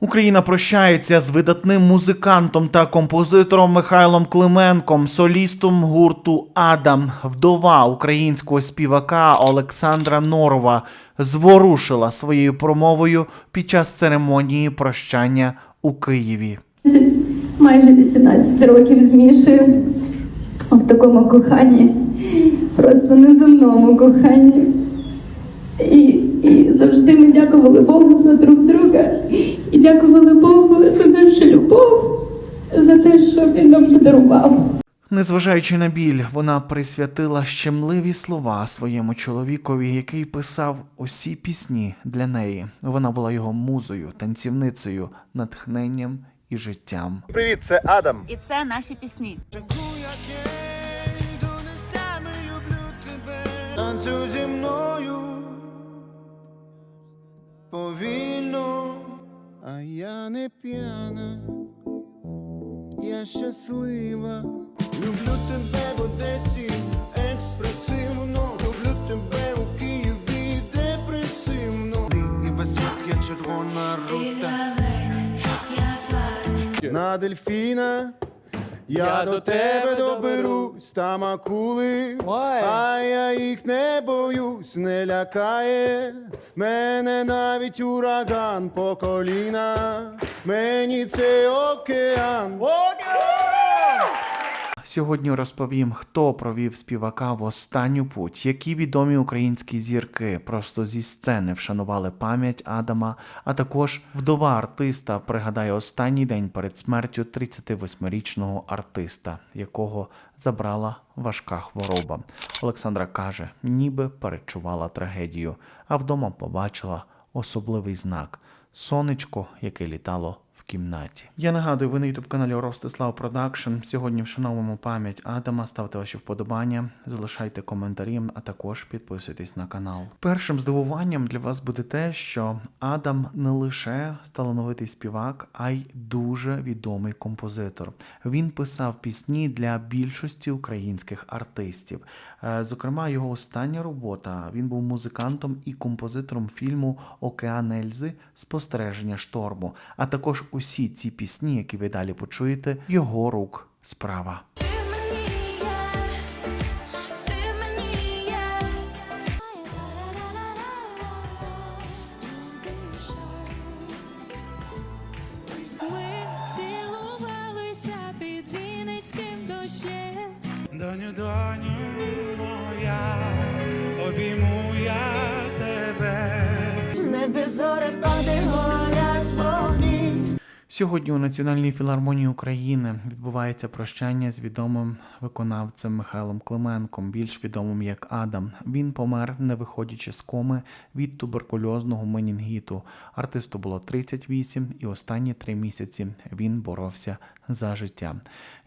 Україна прощається з видатним музикантом та композитором Михайлом Клименком, солістом гурту Адам. Вдова українського співака Олександра Норова зворушила своєю промовою під час церемонії прощання у Києві. майже 18 років з Мішею в такому коханні, просто неземному коханні. І, і завжди ми дякували Богу за друг друга. І дякували Богу за нашу любов, за те, що він нам подарував. Незважаючи на біль, вона присвятила щемливі слова своєму чоловікові, який писав усі пісні для неї. Вона була його музою, танцівницею, натхненням і життям. Привіт, це Адам. І це наші пісні. Танцюй зі мною повільно, а я не п'яна, я щаслива. Люблю тебе в Одесі, експресивно. Люблю тебе у Києві, депресивно. Ти і висока червона рута. На дельфіна. Я до тебе доберусь, там акули, а я їх не боюсь, не лякає. Мене навіть ураган по коліна, мені це океан. Сьогодні розповім, хто провів співака в останню путь, які відомі українські зірки просто зі сцени вшанували пам'ять Адама, а також вдова артиста пригадає останній день перед смертю 38-річного артиста, якого забрала важка хвороба. Олександра каже, ніби перечувала трагедію, а вдома побачила особливий знак сонечко, яке літало кімнаті. Я нагадую, ви на youtube каналі Ростислав Продакшн. Сьогодні вшановуємо пам'ять Адама. Ставте ваші вподобання, залишайте коментарі, а також підписуйтесь на канал. Першим здивуванням для вас буде те, що Адам не лише талановитий співак, а й дуже відомий композитор. Він писав пісні для більшості українських артистів. Е, Зокрема, його остання робота він був музикантом і композитором фільму Океан Ельзи Спостереження шторму, а також усі ці пісні, які ви далі почуєте, його рук справа. Ти мені є, ти мені. Ми цілувалися під Вінницьким дощем. Доню, доню моя, обійму я тебе. Пади горять вогні. Сьогодні у Національній філармонії України відбувається прощання з відомим виконавцем Михайлом Клименком, більш відомим як Адам. Він помер, не виходячи з коми від туберкульозного менінгіту. Артисту було 38, і останні три місяці він боровся за життя.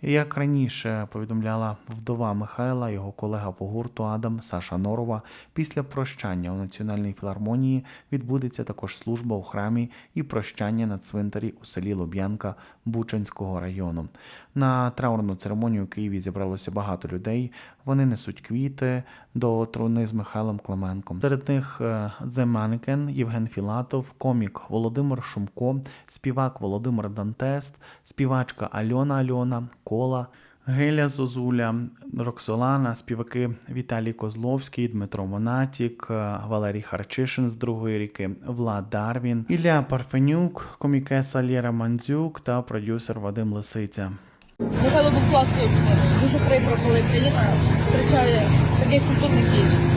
Як раніше повідомляла вдова Михайла, його колега по гурту Адам Саша Норова, після прощання у Національній філармонії відбудеться також служба у храмі і прощання на цвинтарі у селі Луб'янка Бучанського району. На траурну церемонію у Києві зібралося багато людей. Вони несуть квіти до труни з Михайлом Клименком. Серед них е, The Mannequin, Євген Філатов, комік Володимир Шумко, співак Володимир Дантест, співачка Альона Альона, Кола. Геля Зозуля, Роксолана, співаки Віталій Козловський, Дмитро Монатік, е, Валерій Харчишин з другої ріки, Влад Дарвін, Ілля Парфенюк, комікеса Лєра Мандзюк та продюсер Вадим Лисиця. Михайло був класною людиною. Дуже прикро, коли країна втрачає таких культурних дій.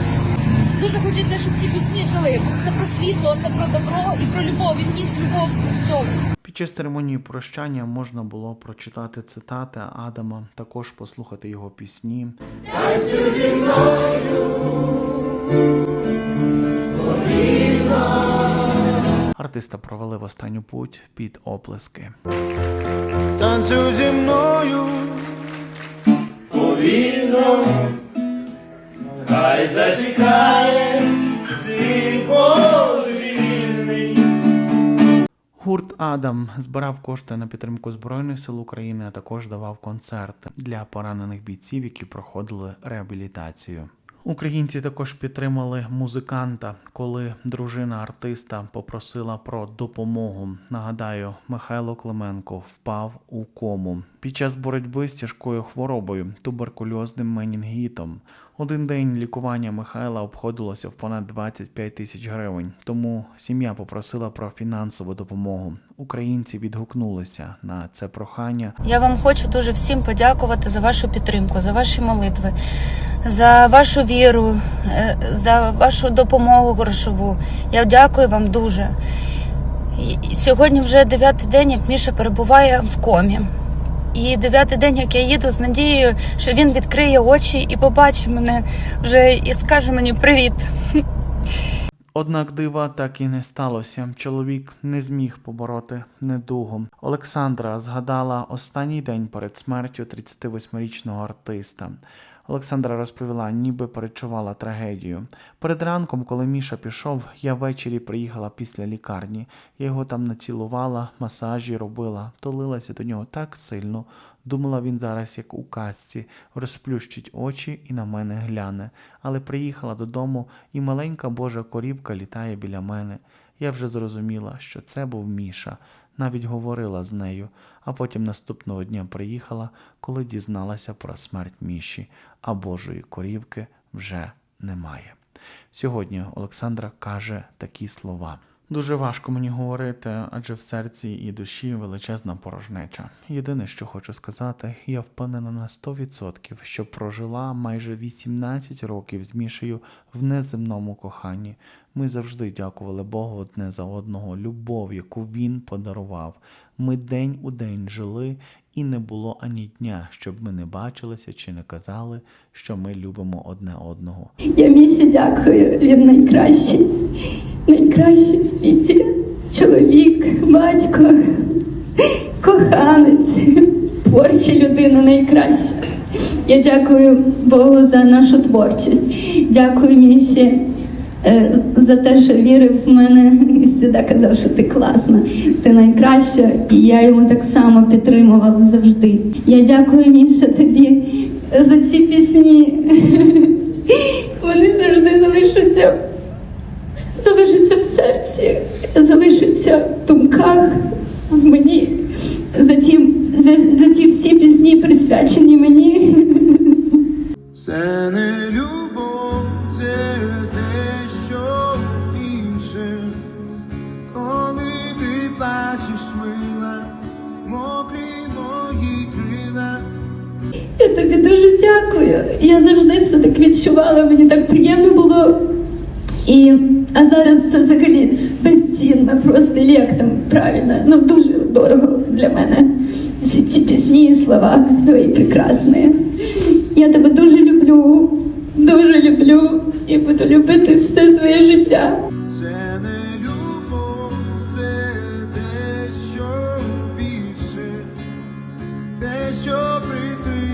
Дуже хочеться, щоб ці пісні жили. Це про світло, це про добро і про любов. Він ніс любов у всьому. Під час церемонії прощання можна було прочитати цитати Адама, також послухати його пісні. Артиста провели в останню путь під оплески. Танцюй зі мною повільно, хай засікає. Гурт Адам збирав кошти на підтримку Збройних сил України, а також давав концерти для поранених бійців, які проходили реабілітацію. Українці також підтримали музиканта, коли дружина артиста попросила про допомогу. Нагадаю, Михайло Клименко впав у кому під час боротьби з тяжкою хворобою туберкульозним менінгітом. Один день лікування Михайла обходилося в понад 25 тисяч гривень. Тому сім'я попросила про фінансову допомогу. Українці відгукнулися на це прохання Я вам хочу дуже всім подякувати за вашу підтримку, за ваші молитви, за вашу віру, е, за вашу допомогу грошову. Я дякую вам дуже. Сьогодні вже дев'ятий день, як Міша перебуває в комі. І дев'ятий день, як я їду з надією, що він відкриє очі і побачить мене вже і скаже мені привіт. Однак дива так і не сталося. Чоловік не зміг побороти недугу. Олександра згадала останній день перед смертю 38-річного артиста. Олександра розповіла, ніби перечувала трагедію. Перед ранком, коли Міша пішов, я ввечері приїхала після лікарні. Я його там націлувала, масажі робила, тулилася до нього так сильно. Думала, він зараз, як у казці, розплющить очі і на мене гляне. Але приїхала додому, і маленька божа корівка літає біля мене. Я вже зрозуміла, що це був Міша. Навіть говорила з нею, а потім наступного дня приїхала, коли дізналася про смерть Міші, а Божої корівки вже немає. Сьогодні Олександра каже такі слова. Дуже важко мені говорити, адже в серці і душі величезна порожнеча. Єдине, що хочу сказати, я впевнена на 100%, що прожила майже 18 років з Мішею в неземному коханні. Ми завжди дякували Богу одне за одного, любов, яку він подарував. Ми день у день жили, і не було ані дня, щоб ми не бачилися чи не казали, що ми любимо одне одного. Я Міші дякую. Він найкращий, найкращий в світі чоловік, батько, коханець, творча людина найкраща. Я дякую Богу за нашу творчість. Дякую Міші е, за те, що вірив в мене і завжди казав, що ти класна, ти найкраща, і я йому так само підтримувала завжди. Я дякую Міша тобі за ці пісні. Вони завжди залишаться, залишаться в серці, залишаться в думках, в мені. За ті, за, за ті всі пісні присвячені мені. Це не любов, це дещо інше. Коли ти плачеш, мила, мокрі мої крила. Я тобі дуже дякую. Я завжди це так відчувала, мені так приємно було. І, а зараз це взагалі як там правильно, ну дуже дорого для мене. Всі ці пісні і слова твої прекрасні. Я тебе дуже люблю, дуже люблю. І буду любити все своє життя. Що притримав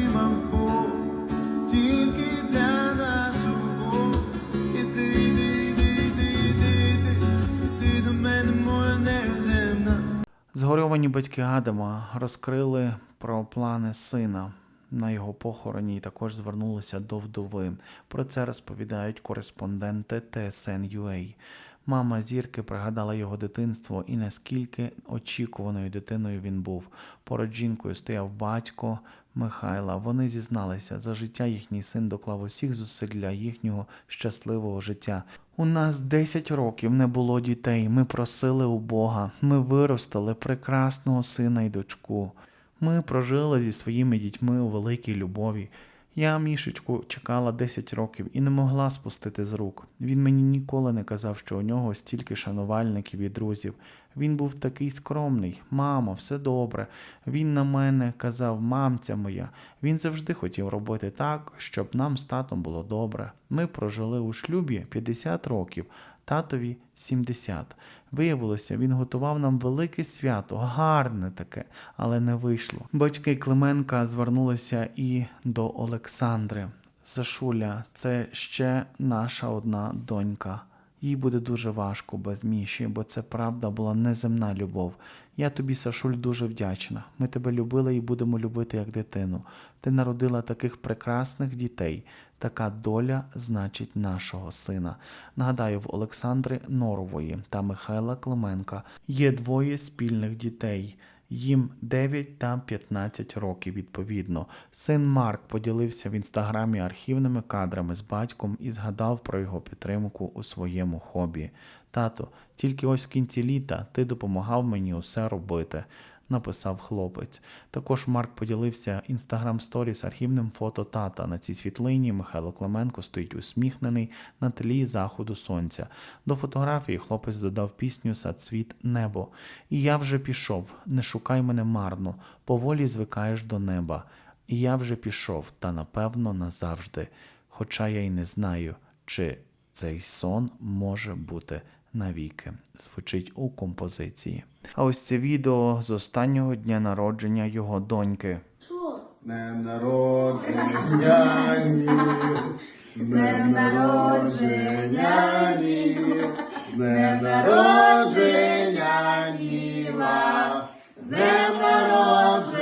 Згорьовані батьки Адама розкрили про плани сина. На його похороні і також звернулися до вдови. Про це розповідають кореспонденти TSN.ua. Мама зірки пригадала його дитинство і наскільки очікуваною дитиною він був. Поруч жінкою стояв батько Михайла. Вони зізналися, за життя їхній син доклав усіх зусиль для їхнього щасливого життя. У нас 10 років не було дітей. Ми просили у Бога. Ми виростили прекрасного сина і дочку. Ми прожили зі своїми дітьми у великій любові. Я мішечку чекала 10 років і не могла спустити з рук. Він мені ніколи не казав, що у нього стільки шанувальників і друзів. Він був такий скромний. Мамо, все добре. Він на мене казав, мамця моя. Він завжди хотів робити так, щоб нам з татом було добре. Ми прожили у шлюбі 50 років, татові 70. Виявилося, він готував нам велике свято, гарне таке, але не вийшло. Батьки Клименка звернулися і до Олександри. Сашуля, це ще наша одна донька. Їй буде дуже важко без Міші, бо це правда була неземна любов. Я тобі, Сашуль, дуже вдячна. Ми тебе любили і будемо любити як дитину. Ти народила таких прекрасних дітей. Така доля значить нашого сина. Нагадаю, в Олександри Норової та Михайла Клименка є двоє спільних дітей. Їм 9 та 15 років відповідно. Син Марк поділився в інстаграмі архівними кадрами з батьком і згадав про його підтримку у своєму хобі. Тато, тільки ось в кінці літа ти допомагав мені усе робити написав хлопець. Також Марк поділився інстаграм сторіс архівним фото тата. На цій світлині Михайло Клименко стоїть усміхнений на тлі заходу сонця. До фотографії хлопець додав пісню Сад світ небо. І я вже пішов, не шукай мене марно, поволі звикаєш до неба. І я вже пішов, та напевно назавжди. Хоча я й не знаю, чи цей сон може бути навіки. Звучить у композиції. А ось це відео з останнього дня народження його доньки. Днем народження, Днем народження, Днем народження, Ніла, з Днем народження.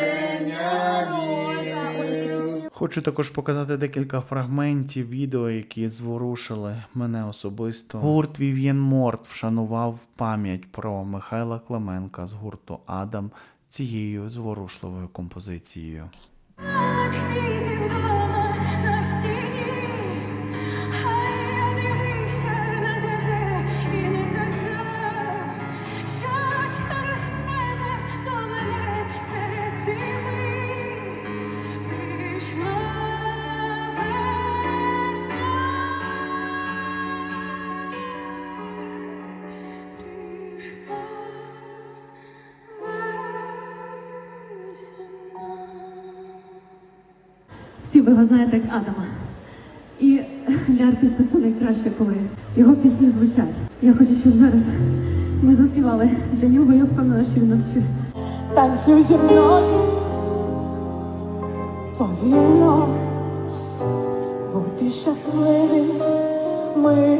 Хочу також показати декілька фрагментів відео, які зворушили мене особисто. Гурт Вів'єн Морт вшанував пам'ять про Михайла Клименка з гурту Адам цією зворушливою композицією. Всі ви його знаєте як Адама. І для артиста це найкраще, коли його пісні звучать. Я хочу, щоб зараз ми заспівали для нього. Я впевнена, що він нас чує. Танцюй зі мною повільно, бути щасливим ми.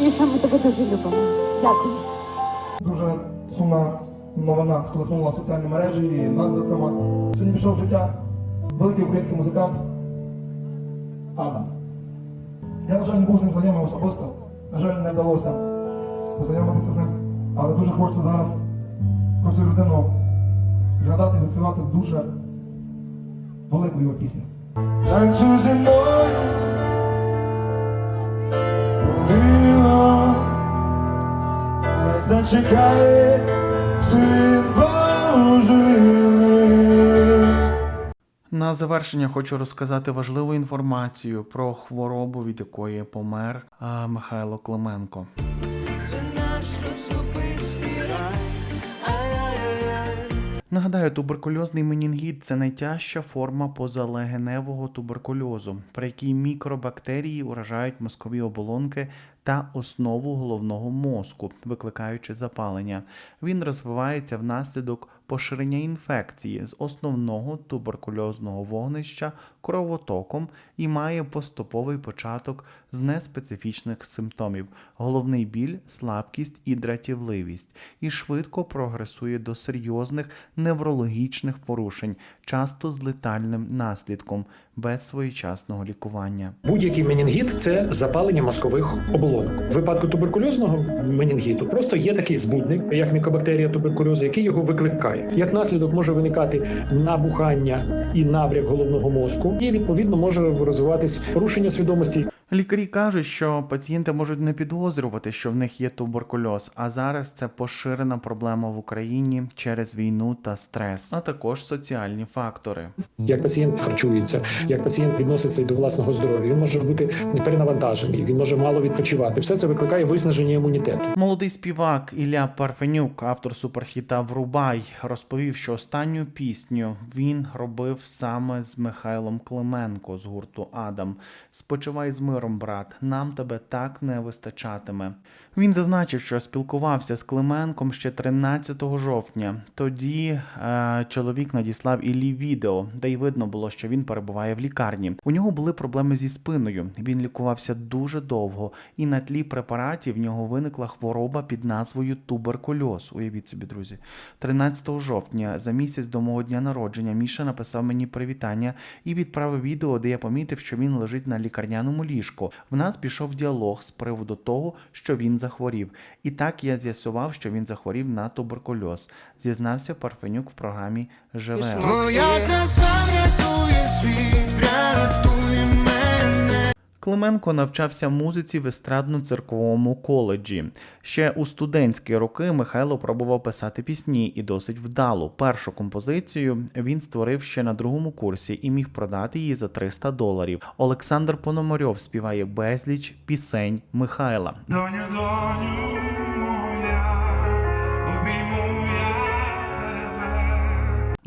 Міша, ми тебе дуже любимо. Дякую. Дуже сумна новина сколихнула соціальні мережі і нас, зокрема. Сьогодні пішов в життя великий український музикант Адам. Я, на жаль, не був з ним знайомий особисто. На жаль, не вдалося познайомитися з ним. Але дуже хочеться зараз про цю людину згадати і заспівати дуже велику його пісню. Танцюй зі мною, повільно, не зачекає. На завершення хочу розказати важливу інформацію про хворобу, від якої помер Михайло Клименко. Це наш особистий. Нагадаю, туберкульозний менінгіт це найтяжча форма позалегеневого туберкульозу, при якій мікробактерії уражають мозкові оболонки та основу головного мозку, викликаючи запалення. Він розвивається внаслідок поширення інфекції з основного туберкульозного вогнища кровотоком і має поступовий початок з неспецифічних симптомів: головний біль, слабкість і дратівливість, і швидко прогресує до серйозних неврологічних порушень, часто з летальним наслідком, без своєчасного лікування. Будь-який менінгіт це запалення мозкових оболонок. В випадку туберкульозного менінгіту просто є такий збудник, як мікобактерія туберкульозу, який його викликає. Як наслідок може виникати набухання і набряк головного мозку, і відповідно може розвиватись порушення свідомості. Лікарі кажуть, що пацієнти можуть не підозрювати, що в них є туберкульоз, а зараз це поширена проблема в Україні через війну та стрес, а також соціальні фактори. Як пацієнт харчується, як пацієнт відноситься і до власного здоров'я, він може бути перенавантажений, він може мало відпочивати. Все це викликає виснаження імунітету. Молодий співак Ілля Парфенюк, автор суперхіта Врубай, розповів, що останню пісню він робив саме з Михайлом Клименко з гурту Адам. Спочивай з миром, брат. Нам тебе так не вистачатиме. Він зазначив, що спілкувався з Клименком ще 13 жовтня. Тоді е, чоловік надіслав Іллі відео, де й видно було, що він перебуває в лікарні. У нього були проблеми зі спиною. Він лікувався дуже довго, і на тлі препаратів в нього виникла хвороба під назвою туберкульоз. Уявіть собі, друзі. 13 жовтня, за місяць до мого дня народження, Міша написав мені привітання і відправив відео, де я помітив, що він лежить на лікарняному ліжку. В нас пішов діалог з приводу того, що він захворів. І так я з'ясував, що він захворів на туберкульоз. Зізнався Парфенюк в програмі Живе. Твоя краса рятує світ, врятує мене. Клименко навчався музиці в естрадно-церковому коледжі. Ще у студентські роки Михайло пробував писати пісні і досить вдало. Першу композицію він створив ще на другому курсі і міг продати її за 300 доларів. Олександр Пономарьов співає безліч пісень Михайла. Доню, доню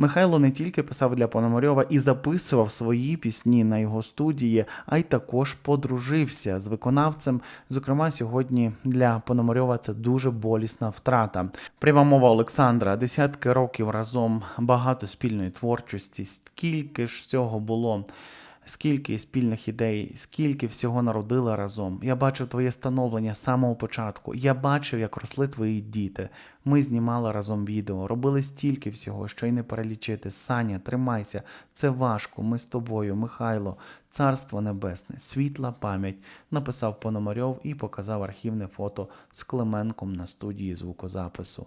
Михайло не тільки писав для Пономарьова і записував свої пісні на його студії, а й також подружився з виконавцем. Зокрема, сьогодні для Пономарьова це дуже болісна втрата. Пряма мова Олександра, десятки років разом, багато спільної творчості, скільки ж цього було. Скільки спільних ідей, скільки всього народили разом. Я бачив твоє становлення з самого початку. Я бачив, як росли твої діти. Ми знімали разом відео, робили стільки всього, що й не перелічити. Саня, тримайся, це важко. Ми з тобою, Михайло, царство небесне, світла пам'ять. Написав Пономарьов і показав архівне фото з Клименком на студії звукозапису.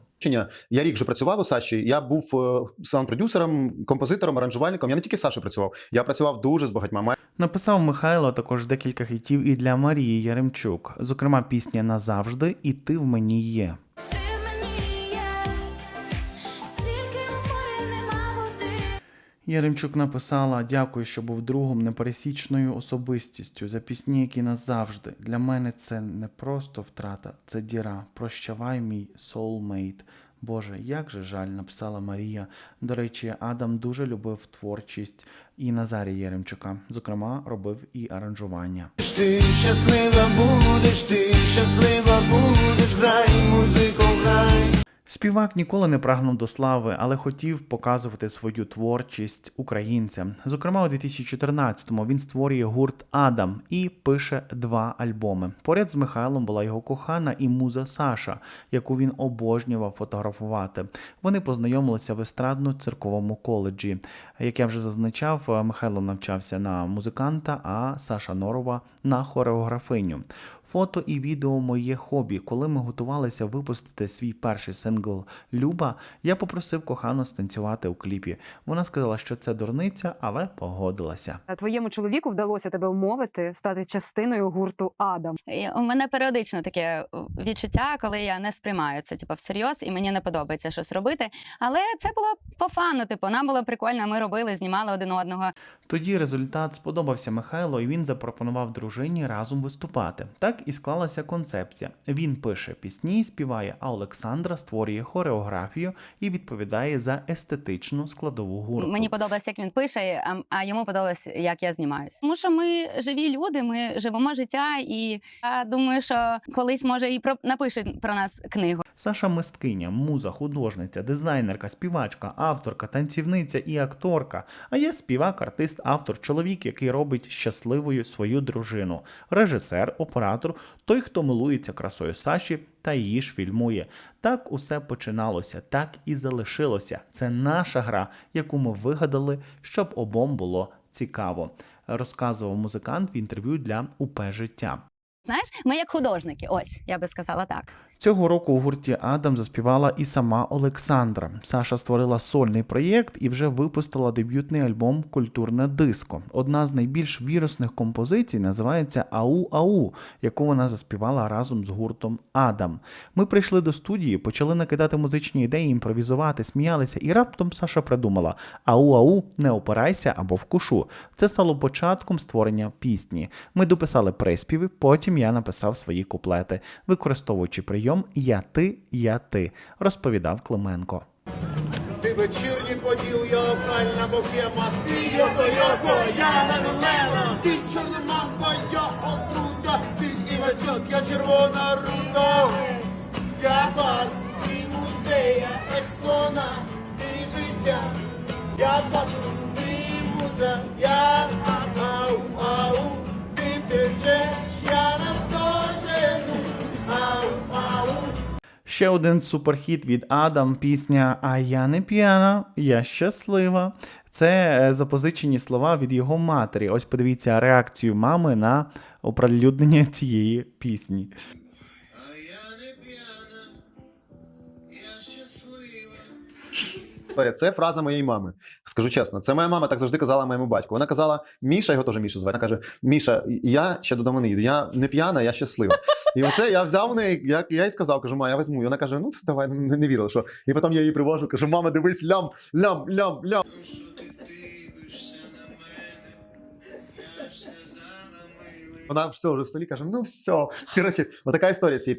Я рік вже працював у Саші. Я був е, саунд-продюсером, композитором, аранжувальником. Я не тільки з Сашою працював, я працював дуже з багатьма. Написав Михайло також декілька хітів і для Марії Яремчук, зокрема пісня Назавжди і ти в мені є. Яремчук написала: Дякую, що був другом непересічною особистістю за пісні, які назавжди. Для мене це не просто втрата, це діра. Прощавай, мій soulmate. Боже, як же жаль, написала Марія. До речі, Адам дуже любив творчість і Назарія Яремчука. Зокрема, робив і аранжування. Ти щаслива будеш, ти щаслива будеш, грай, музику, грай. Співак ніколи не прагнув до слави, але хотів показувати свою творчість українцям. Зокрема, у 2014-му він створює гурт Адам і пише два альбоми. Поряд з Михайлом була його кохана і муза Саша, яку він обожнював фотографувати. Вони познайомилися в естрадно-цирковому коледжі. Як я вже зазначав, Михайло навчався на музиканта, а Саша Норова на хореографиню. Фото і відео моє хобі. Коли ми готувалися випустити свій перший сингл Люба, я попросив кохану станцювати у кліпі. Вона сказала, що це дурниця, але погодилася. Твоєму чоловіку вдалося тебе умовити стати частиною гурту Адам. І у мене періодично таке е, відчуття, коли я не сприймаю це типу, всерйоз, і мені не подобається щось робити. Але це було по фану. Типу, нам було прикольно. Ми робили, знімали один одного. Тоді результат сподобався Михайло, і він запропонував дружині разом виступати. Так і склалася концепція. Він пише пісні, співає, а Олександра створює хореографію і відповідає за естетичну складову гурту. Мені подобалось, як він пише, а, а йому подобалось, як я знімаюсь. Тому що ми живі люди, ми живемо життя, і я думаю, що колись може і про напишуть про нас книгу. Саша мисткиня, муза, художниця, дизайнерка, співачка, авторка, танцівниця і акторка. А я співак, артист, автор, чоловік, який робить щасливою свою дружину, режисер, оператор, той, хто милується красою Саші та її ж фільмує. Так усе починалося, так і залишилося. Це наша гра, яку ми вигадали, щоб обом було цікаво. Розказував музикант в інтерв'ю для УП життя. Знаєш, ми як художники, ось я би сказала так. Цього року у гурті Адам заспівала і сама Олександра. Саша створила сольний проєкт і вже випустила дебютний альбом Культурне диско. Одна з найбільш вірусних композицій називається Ау Ау, яку вона заспівала разом з гуртом Адам. Ми прийшли до студії, почали накидати музичні ідеї, імпровізувати, сміялися, і раптом Саша придумала: Ау Ау, не опирайся або вкушу. Це стало початком створення пісні. Ми дописали приспіви, потім я написав свої куплети, використовуючи прийом Я ти, я ти, розповідав Клименко. Ти вечірній поділ, я локальна богема, ти йоко йоко, я лена лена, ти чорна мамба, я отрута, ти і Карасьок, я червона рука, я бар і музея, експонат. І життя, я тату, ти муза, я ау, ау, ти втечеш, я наздожену, ау, ау. Ще один суперхіт від Адам, пісня А я не п'яна, я щаслива. Це е, запозичені слова від його матері. Ось подивіться реакцію мами на оприлюднення цієї пісні. Історія. Це фраза моєї мами. Скажу чесно, це моя мама так завжди казала моєму батьку. Вона казала: Міша, його теж Міша звати. Вона каже: Міша, я ще додому не їду. Я не п'яна, я щаслива. І оце я взяв у неї, як я їй сказав, кажу, ма, я візьму. І вона каже: Ну давай, не, не вірила, що. І потім я її привожу, кажу, мама, дивись, лям, лям, лям, лям. Вона все вже в селі каже: ну все. Коротше, отака історія з цією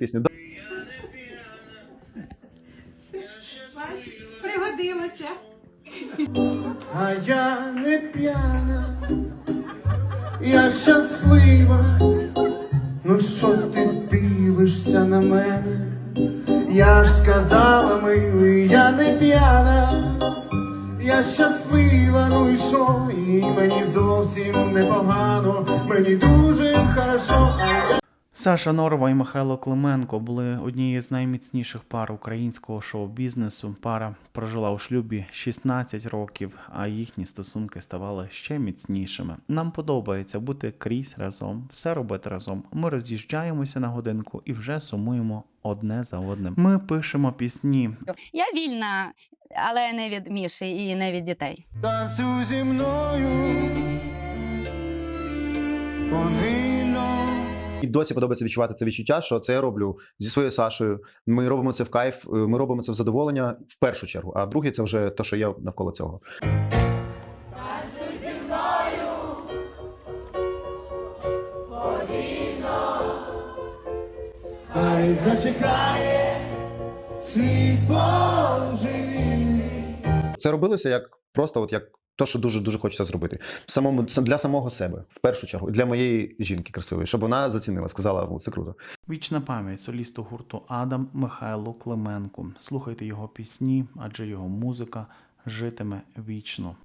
піснею. А я не п'яна, я щаслива. Ну що ти дивишся на мене? Я ж сказала, милий, я не п'яна, я щаслива, ну і що? І мені зовсім непогано, мені дуже хорошо. Саша Норова і Михайло Клименко були однією з найміцніших пар українського шоу-бізнесу. Пара прожила у шлюбі 16 років, а їхні стосунки ставали ще міцнішими. Нам подобається бути крізь разом, все робити разом. Ми роз'їжджаємося на годинку і вже сумуємо одне за одним. Ми пишемо пісні, Я вільна, але не від Міші і не від дітей. танцюй зі мною. Повільно. І досі подобається відчувати це відчуття, що це я роблю зі своєю Сашою. Ми робимо це в кайф, е, ми робимо це в задоволення в першу чергу. А в друге це вже те, що є навколо цього. Хай зачекає світ божевільний. Це робилося як просто, от як то, що дуже дуже хочеться зробити. Самому для самого себе, в першу чергу, для моєї жінки красивої, щоб вона зацінила, сказала, «О, це круто. Вічна пам'ять солісту гурту Адам Михайлу Клименку. Слухайте його пісні, адже його музика житиме вічно.